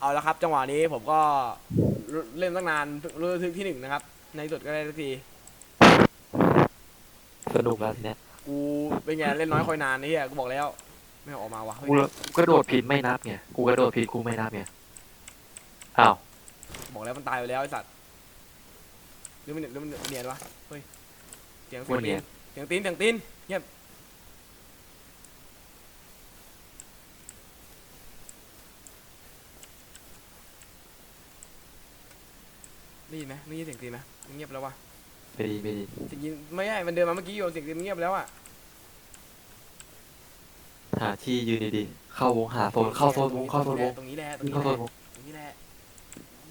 เอาละครับ จังหวะนี้ผมก็เล่นตั้งนานรู้ทึกที่หนึ่งนะครับ ในที่สุดก็ได้สักทีสนุกแล้วทีเนี้ยกูเป็นไงเล่นน้อยคอยนานนี่เฮียกูบอกแล้ว ไม่ออกมาวะเฮ้ยกูกระโดดผิดไม่นับไงกูกระโดดผิดกูไม่นับไงอ้าวบอกแล้วมันตายไปแล้วไอ้สัตว์หรือมันหรือมันเนียนวะเฮ้ยเสียงกูเสียงตีเนี่นยเสียงตีนเสียงตีนเงียบ ได้ยินไหมได้ยินเสียงตีนไหมมันเงียบแล้ววะไม่ดีไม่ดีเสียงตีนไม่ใช่มันเดินมาเมื่อกี้อยู่เสียงตีนมันเงียบแล้วอะหาที่ยืนดีๆเข้าวงหาโซนเข้าโซนวงเข้าโซนวงตรงนี้แหละตรงวิ่งนี้เข้าแหโซละนวงตรงนี้แหละ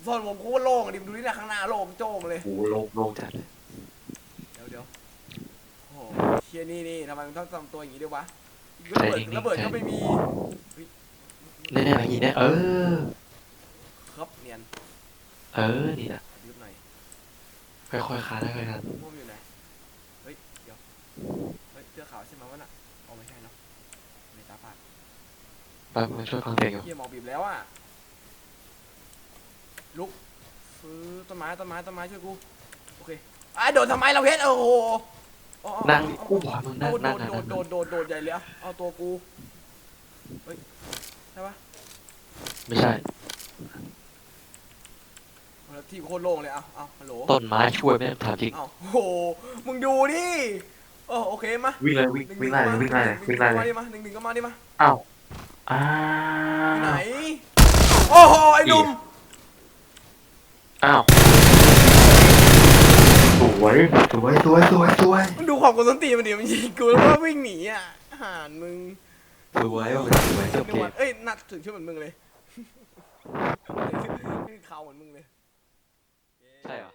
โซนวงโคตรโล่งอะดิดูนี่นะข้างหน้าโล่งโจ้งเลยโอ้โหโลงโลงจัดเลยเดี๋ยวเดี๋ยวโอ้โหเชียนี่นี่ทำไมมันต้องทำตัวอย่างนี้ด้วยวะระเบิดระเบิดก็ไม่มีแน่ๆอย่างนี้แน่เออครับเนียนเออนี่นะ ยืมหน่อยค่อยๆคานค่อยๆคานพวกมันอยู่ไหน เฮ้ย เดี๋ยว เฮ้ยเสื้อขาวใช่ไหมวะน่ะอ๋อไม่ใช่เนาะไม่ตาฝาดไปมาช่วยฟังเสียงอยู่เฮียหมอบีบแล้วอะ ลุกฟื้อต้นไม้ต้นไม้ต้นไม้ช่วยกู โอเคอะโดดทำไมเราเพชรโอ้โหอ๋ออ๋อนั่งเอากูบอกมึงนั่งโดนั่งดนะโดนั่ดงโดดโดดโดดใหญ่เลยอะเอาตัวกู เฮ้ย ใช่ปะไม่ใช่แล้ว ที่โคตรโล่งเลยเอาเอาฮัลโหลต้นไม้ช่วยไม่ได้ถามจริงเอาโอ้โหมึงดูดิเออโอเคมาวิ่งเลยวิ่งวิ่งไล่เลยวิ่งไล่เลยวิ่งไล่เลยมาหนึ่งหนึ่งก็มาดิมาอ้าวอ้าไหนวโอ้โหไอ้หนุ่มอ้าวสวยสวยสวยสวยสวยมึงดูความกดต้นตีนมันดิมันยิงกูแล้วก็วิ่งหนีอะอาหารมึงสวยว่ะสวยจบนึเกกว่ามเอ้ยนัดถึงชื่อเหมือนมึงเลย เขาเหมือนมึงเลย 太阳